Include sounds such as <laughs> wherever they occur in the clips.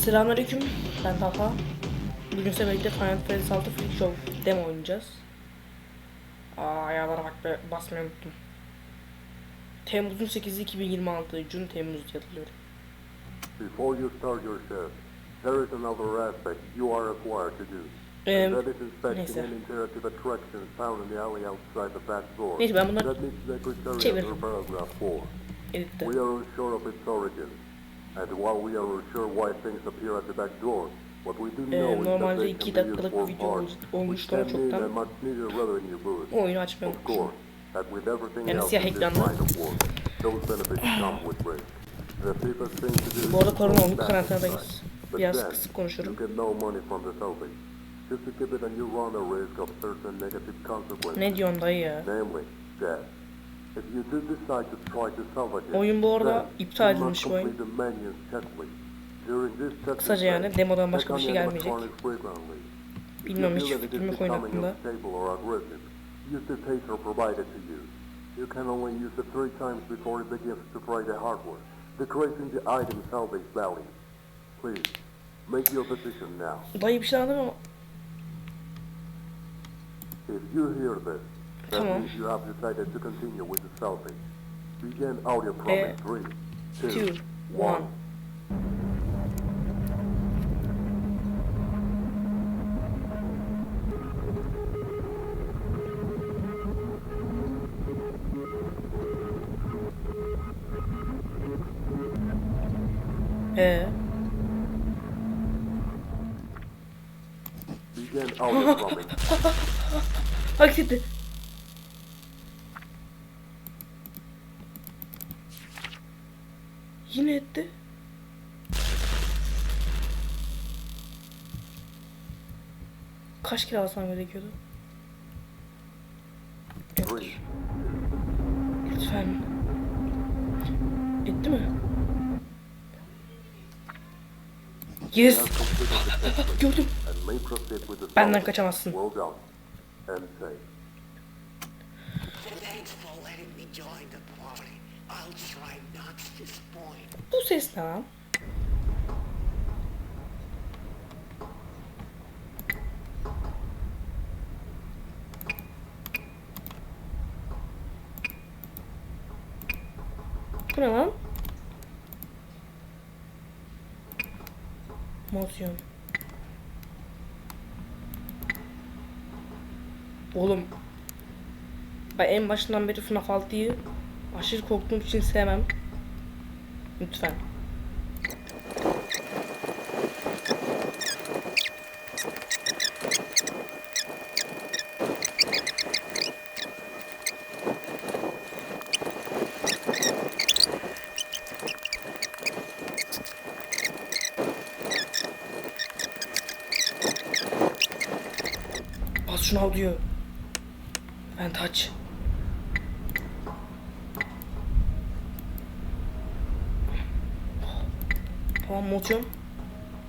Selamünaleyküm. Ben Talha. Bugün size birlikte Final Fantasy 6 Freak Show demo oynayacağız. Aa ayarlara bak be, basmayı unuttum. Temmuz'un 8'i 2026. Jun Temmuz diye hatırlıyorum. Before you start your shift, there is another aspect you are required to do. And that is inspecting neyse. and interactive attractions found in the alley outside the back door. Neyse, ben bunları çeviririm. or paragraph 4. Editte. We are unsure of its origin. And while we are unsure why things appear at the back door, what we do Eee, know is that normalde they iki can be used dakikalık for video olmuştu mean çoktan. O oyunu everything Yani siyah ekranlı. Bu arada korona back karantinadayız. Biraz kısık consequences. Ne diyorsun dayı ya? Oyun bu arada iptal edilmiş oyun. Kısaca yani demodan başka bir şey gelmeyecek. Bilmiyorum, hiç fikrim yok oyun hakkında. you. Can only use it three times before it begins to fry the hardware, decreasing the item's salvage value. Please, make your decision now. Dayı bir şey mı? If you hear this, that Tamam. means you have decided to continue with the salvage. Begin audio from Eh, in three, two, two, one. one. Begin audio <laughs> Yine etti. Kaç kere alsam gerekiyordu? Evet. Lütfen. Etti mi? Yes. <laughs> Gördüm. Benden kaçamazsın. Bu ses ne lan? Bu ne. Oğlum. Ben en başından beri FNAF 6'yı aşırı korktuğum için sevmem. Lütfen. Bas şunu al diyor. Ben taç. Tamam motion.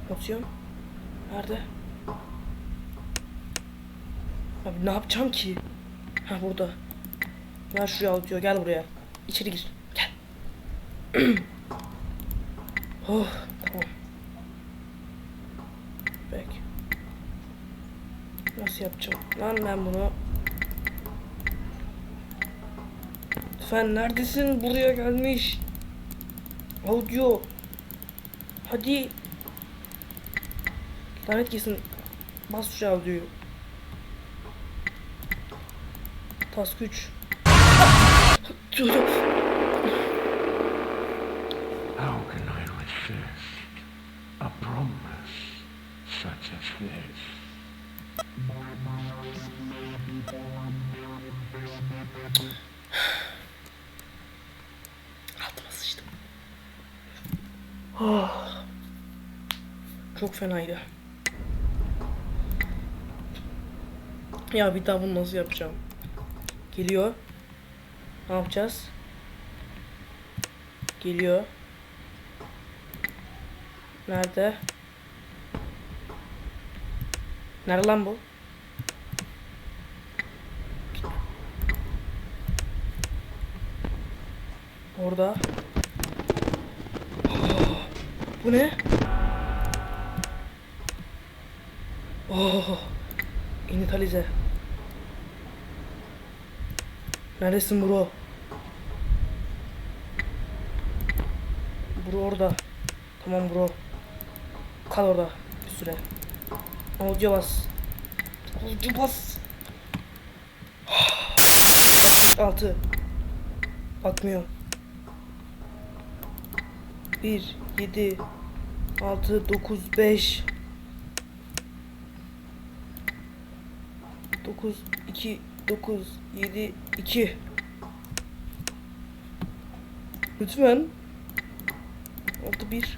Motion. Nerede? Abi ne yapacağım ki? Ha burada. Gel şuraya al. Gel buraya. İçeri gir. Gel. <clears throat> oh tamam. Bek. Nasıl yapacağım? Lan ben bunu. Lütfen neredesin? Buraya gelmiş. Audio. Hadi. Lanet kesin. Bas şu. Task 3. Dur. How can I resist a promise such as this? <sighs> Altıma sıçtım. Oh. Çok fenaydı. Ya bir daha bunu nasıl yapacağım? Geliyor. Ne yapacağız? Geliyor. Nerede? Nerede lan bu? Orada. <gasps> Bu ne? Oh. İnitalize. Neredesin bro? Bro orada. Tamam bro. Kal orada bir süre. Avucuya bas. Avucu bas. 6 Bakmıyor. 1 7 6 9 5 9 2 9 7 2 Lütfen. 6 1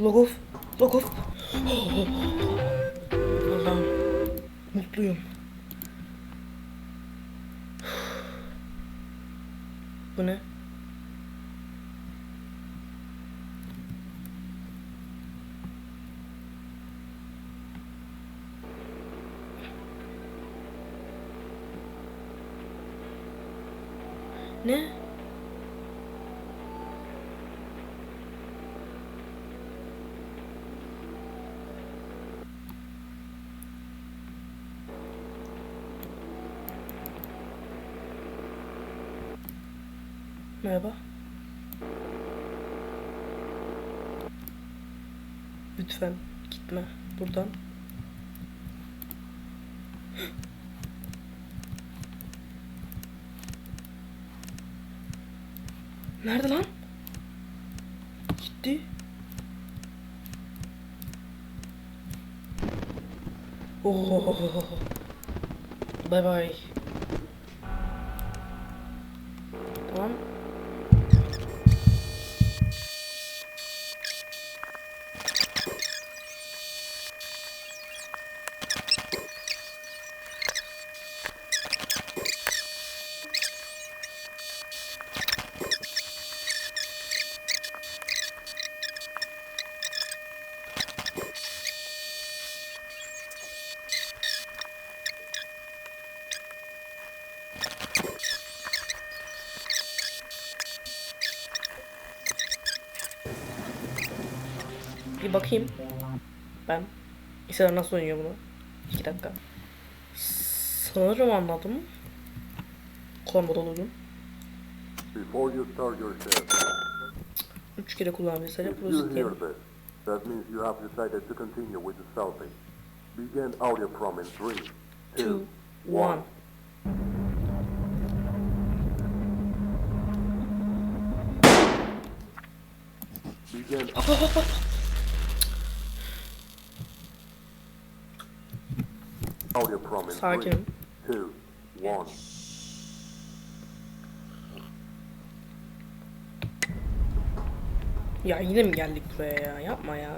Logof Logof Allah'ım. Mutluyum. Bu ne? Ne? Merhaba. Lütfen gitme buradan. Nerede lan? Gitti. Oh. Bye bye. Tamam. Bir bakayım. Ben. İnsanlar nasıl oynuyor bunu? İki dakika. Sanırım anladım. Combo shift, Üç kere kullanabilir sadece if you prosit that means you have decided to continue with the selfie. Begin audio prom in three, two, Two, one. one. Begin <laughs> audio prom in Sakinim. three, two, one. Ya yine mi geldik buraya ya? Yapma ya.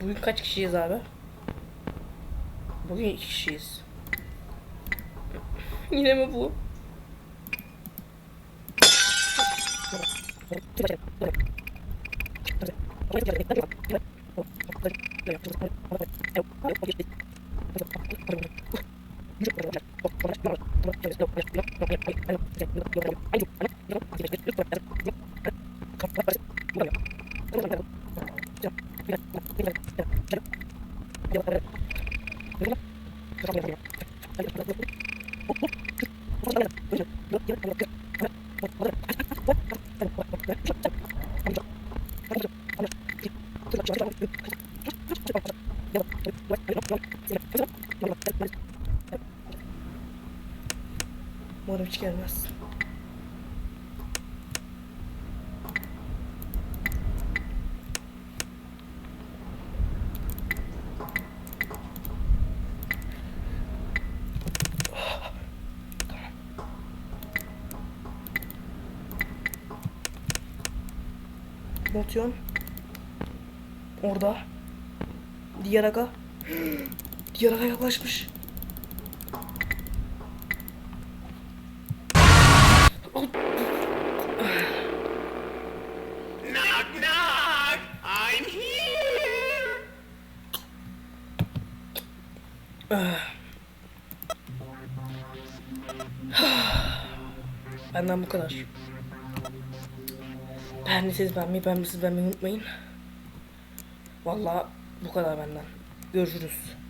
Bugün kaç kişiyiz abi? Bugün iki kişiyiz. <laughs> yine mi bu? Umarım hiç gelmez. Motion. Orada. Diğer aga. Diğer aga yaklaşmış. Knock, <sighs> here! Benden bu kadar. Beğendiyseniz beğenmeyi, beğenmişsiniz beğenmeyi unutmayın. Vallahi bu kadar benden. Görüşürüz.